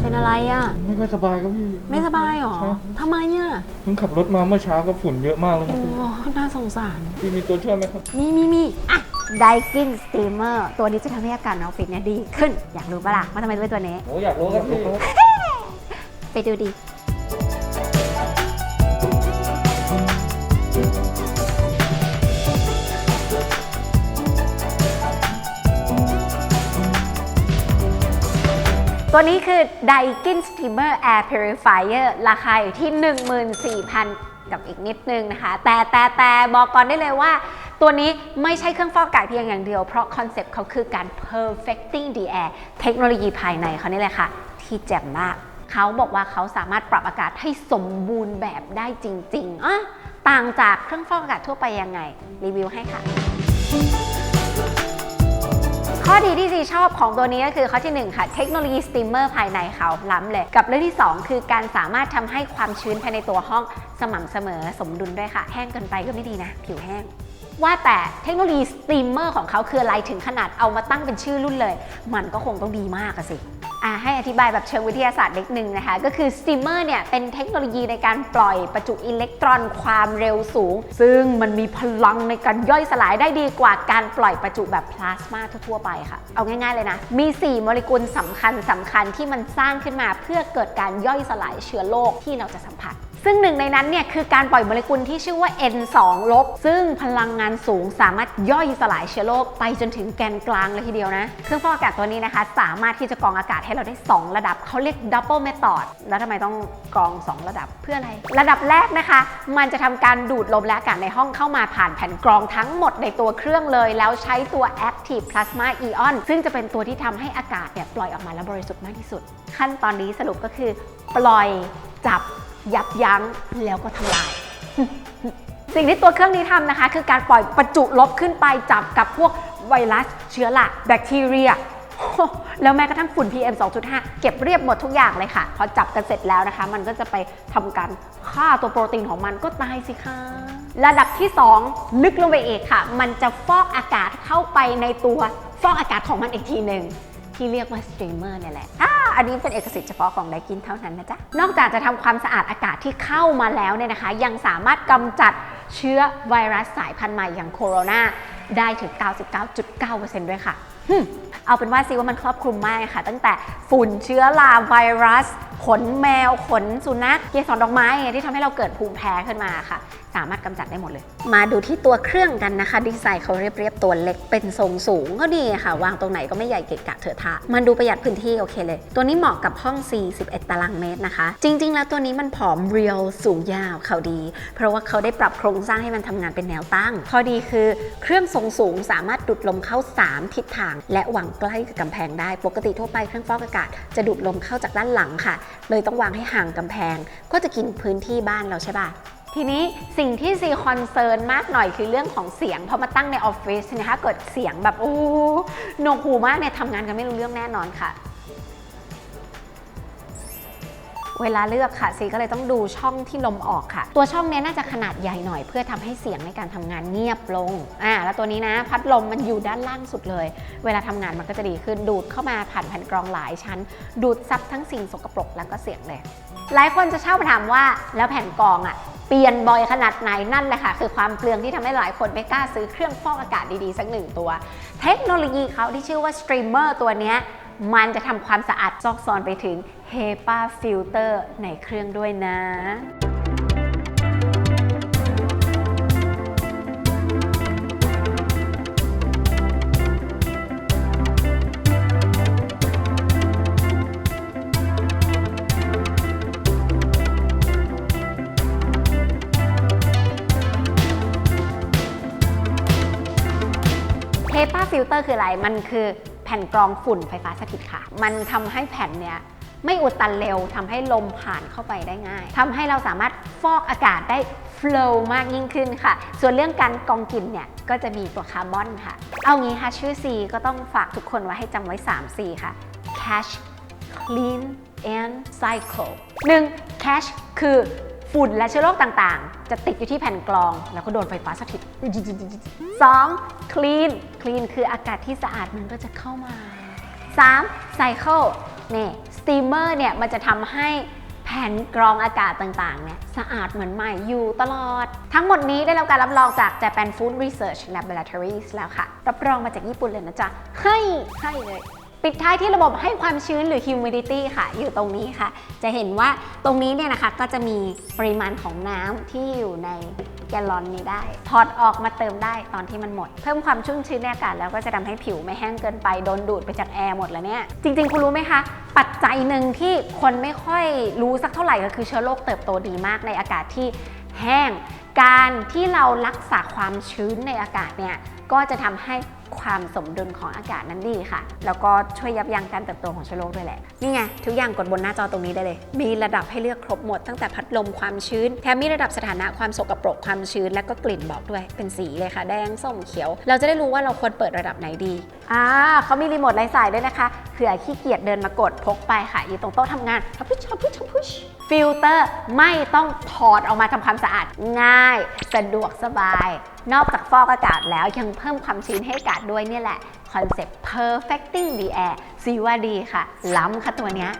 เป็นอะไรอะ ไม่ค่อยสบายครับพี่ไม่สบายหรอ ครับทำไมอะเพิ่งขับรถมาเมื่อเช้าก็ฝุ่นเยอะมากเลยคโอ้รับพี่น่าสงสาร พี่มีตัวช่วยไหมครับ มีมีมีอะไดกินสตีมเมอร์ตัวนี้จะทำให้อาการน้องฟิตเนี่ยดีขึ้น อยากรู้ปะล่ะว่าทำไมต้องเป็นตัวนี้ โอ้อยากรู้ครับพี่ ไปดูดิ ตัวนี้คือ Daikin Steamer Air Purifier ราคาอยู่ที่ 14,000 กับอีกนิดนึงนะคะ แต่แต่แต่บอกก่อนได้เลยว่า ตัวนี้ไม่ใช่เครื่องฟอกอากาศเพียงอย่างเดียว เพราะคอนเซปต์เขาคือการ perfecting the air เทคโนโลยีภายในเขานี่แหละค่ะ ที่แจ่มมาก เขาบอกว่าเขาสามารถปรับอากาศให้สมบูรณ์แบบได้จริงๆอะต่างจากเครื่องฟอกอากาศทั่วไปยังไง รีวิวให้ค่ะ ข้อดีที่ซีชอบของตัวนี้ก็คือข้อที่ 1 ค่ะ เทคโนโลยีสตีมเมอร์ภายในเขาล้ำเลย กับเรื่องที่ 2 คือการสามารถทำให้ความชื้นภายในตัวห้องสม่ำเสมอสมดุลด้วยค่ะ แห้งเกินไปก็ไม่ดีนะ ผิวแห้งว่าแต่เทคโนโลยีสตีมเมอร์ของเขาคืออะไรถึงขนาดเอามาตั้งเป็นชื่อรุ่นเลย มันก็คงต้องดีมากสิ ให้อธิบายแบบเชิงวิทยาศาสตร์เล็กนึงนะคะ ก็คือสติมเมอร์เนี่ยเป็นเทคโนโลยีในการปล่อยประจุอิเล็กตรอนความเร็วสูง ซึ่งมันมีพลังในการย่อยสลายได้ดีกว่าการปล่อยประจุแบบพลาสมาทั่วๆไปค่ะ เอาง่ายๆเลยนะ มี 4 โมเลกุลสำคัญสำคัญที่มันสร้างขึ้นมาเพื่อเกิดการย่อยสลายเชื้อโรคที่เราจะสัมผัส ซึ่งหนึ่งในนั้นเนี่ยคือการปล่อยโมเลกุลที่ชื่อว่า N2 ลบ ซึ่งพลังงานสูงสามารถย่อยสลายเชื้อโรคไปจนถึงแกนกลางเลยทีเดียวนะ เครื่องฟอกอากาศตัวนี้นะคะ สามารถที่จะกรองอากาศให้เราได้ 2 ระดับเขาเรียก double method แล้วทำไมต้องกรอง 2 ระดับเพื่ออะไร ระดับแรกนะคะ มันจะทำการดูดลมและอากาศในห้องเข้ามาผ่านแผ่นกรองทั้งหมดในตัวเครื่องเลย แล้วใช้ตัว active plasma ion ซึ่งจะเป็นตัวที่ทำให้อากาศเนี่ยปล่อยออกมาแล้วบริสุทธิ์มากที่สุด ขั้นตอนนี้สรุปก็คือ ปล่อยจับ ยับยั้งแล้วก็ทำลาย สิ่งที่ตัวเครื่องนี้ทำนะคะ คือการปล่อยประจุลบขึ้นไปจับกับพวกไวรัส เชื้อราแบคทีเรียแล้วแม้กระทั่งฝุ่น PM 2.5 เก็บเรียบหมดทุกอย่างเลยค่ะ พอจับกันเสร็จแล้วนะคะ มันก็จะไปทำการฆ่าตัวโปรตีนของมันก็ตายสิคะ ระดับที่ 2 ลึกลงไปอีกค่ะ มันจะฟอกอากาศเข้าไปในตัวฟอกอากาศของมันอีกทีหนึ่ง ที่เรียกว่าสตรีมเมอร์เนี่ยแหละอ่าอันนี้เป็นเอกสิทธิ์เฉพาะของไดกินเท่านั้นนะจ๊ะ นอกจากจะทำความสะอาดอากาศที่เข้ามาแล้วเนี่ยนะคะ ยังสามารถกำจัดเชื้อไวรัสสายพันธุ์ใหม่อย่างโคโรนาได้ถึง 99.9%ด้วยค่ะเอาเป็นว่าซิว่ามันครอบคลุมมากค่ะ ตั้งแต่ฝุ่นเชื้อราไวรัส ขนแมว ขนสุนัขเกสรดอกไม้เนี่ที่ทำให้เราเกิดภูมิแพ้ขึ้นมาค่ะ สามารถกำจัดได้หมดเลย มาดูที่ตัวเครื่องกันนะคะ ดีไซน์เขาเรียบๆตัวเล็กเป็นทรงสูงก็ดีค่ะ วางตรงไหนก็ไม่ใหญ่เกะกะเถอะทะ มันดูประหยัดพื้นที่โอเคเลย ตัวนี้เหมาะกับห้อง 41 ตารางเมตรนะคะ จริง ๆ แล้วตัวนี้มันผอมเรียวสูงยาวเขาดี เพราะว่าเขาได้ปรับโครงสร้างให้มันทำงานเป็นแนวตั้ง ข้อดีคือเครื่องทรงสูงสามารถดูดลมเข้า 3 ทิศทาง และวางใกล้กับกำแพงได้ ปกติทั่วไปเครื่องฟอกอากาศจะดูดลมเข้าจากด้านหลังค่ะ เลยต้องวางให้ห่างกำแพง ก็จะกินพื้นที่บ้านเราใช่ป่ะ ทีนี้สิ่งที่ซีคอนเซิร์นมากหน่อยคือเรื่องของเสียงพอมาตั้งในออฟฟิศนะคะเกิดเสียงแบบโอ้หนวกหูมากเนี่ยทำงานกันไม่รู้เรื่องแน่นอนค่ะ เวลาเลือกค่ะซีก็เลยต้องดูช่องที่ลมออกค่ะ ตัวช่องนี้น่าจะขนาดใหญ่หน่อย เพื่อทำให้เสียงในการทำงานเงียบลงอ่าแล้วตัวนี้นะ พัดลมมันอยู่ด้านล่างสุดเลย เวลาทำงานมันก็จะดีขึ้นดูดเข้ามาผ่านแผ่นกรองหลายชั้น ดูดซับทั้งสิ่งสกปรกแล้วก็เสียงเลยหลายคนจะชอบมาถามว่าแล้วแผ่นกรองอะ่ะ เปลี่ยนบ่อยขนาดไหนนั่นแหละค่ะ คือความเปลืองที่ทำให้หลายคนไม่กล้าซื้อเครื่องฟอกอากาศดีๆ สักหนึ่งตัว เทคโนโลยีเขาที่ชื่อว่าสตรีมเมอร์ตัวนี้มันจะทำความสะอาดซอกซอนไปถึง HEPA filter ในเครื่องด้วยนะ HEPA filter คืออะไร มันคือแผ่นกรองฝุ่นไฟฟ้าสถิตค่ะ มันทำให้แผ่นเนี้ยไม่อุดตันเร็วทำให้ลมผ่านเข้าไปได้ง่ายทำให้เราสามารถฟอกอากาศได้ flow มากยิ่งขึ้นค่ะ ส่วนเรื่องการกรองกลิ่นเนี่ย ก็จะมีตัวคาร์บอนค่ะ เอางี้ค่ะ ชื่อ C ก็ต้องฝากทุกคนไว้ให้จำไว้ 3 C ค่ะ catch clean and cycle 1. catch คือ ฝุ่นและเชื้อโรคต่างๆ จะติดอยู่ที่แผ่นกรอง แล้วก็โดนไฟฟ้าสถิต 2. clean clean คืออากาศที่สะอาดมันก็จะเข้ามา 3. cycle เนี่ย steamer เนี่ยมันจะทำให้แผ่นกรองอากาศต่างๆ เนี่ยสะอาดเหมือนใหม่อยู่ตลอด ทั้งหมดนี้ได้รับการรับรองจาก Japan Food Research Laboratories แล้วค่ะ รับรองมาจากญี่ปุ่นเลยนะจ๊ะให้ให้เลย ปิดท้ายที่ระบบให้ความชื้นหรือ humidity ค่ะ อยู่ตรงนี้ค่ะ จะเห็นว่าตรงนี้เนี่ยนะคะก็จะมีปริมาณของน้ำที่อยู่ในแกลลอนนี้ได้ ถอดออกมาเติมได้ตอนที่มันหมด เพิ่มความชุ่มชื้นในอากาศแล้วก็จะทำให้ผิวไม่แห้งเกินไป โดนดูดไปจากแอร์หมดแล้วเนี่ย จริง ๆ คุณรู้ไหมคะ ปัจจัยหนึ่งที่คนไม่ค่อยรู้สักเท่าไหร่ก็คือเชื้อโรคเติบโตดีมากในอากาศที่แห้ง การที่เรารักษาความชื้นในอากาศเนี่ยก็จะทำให้ ความสมดุลของอากาศนั้นดีค่ะ แล้วก็ช่วยยับยั้งการเติบโตของเชื้อโรคด้วยแหละ นี่ไง ทุกอย่างกดบนหน้าจอตรงนี้ได้เลย มีระดับให้เลือกครบหมดตั้งแต่พัดลมความชื้น แถมมีระดับสถานะความสกปรกความชื้น และก็กลิ่นบอกด้วย เป็นสีเลยค่ะ แดงส้มเขียว เราจะได้รู้ว่าเราควรเปิดระดับไหนดี อ่าเขามีรีโมทไร้สายด้วยนะคะเผื่อขี้เกียจเดินมากดพกไปค่ะอยู่ตรงโต๊ะทำงานทับพุชทับพุชทับพุชฟิลเตอร์ไม่ต้องถอดออกมาทำความสะอาดง่าย สะดวกสบาย นอกจากฟอกอากาศแล้วยังเพิ่มความชื้นให้อากาศด้วยเนี่ยแหละคอนเซ็ปต์ perfecting the air ซีว่าดีค่ะ ล้ำค่ะตัวเนี้ย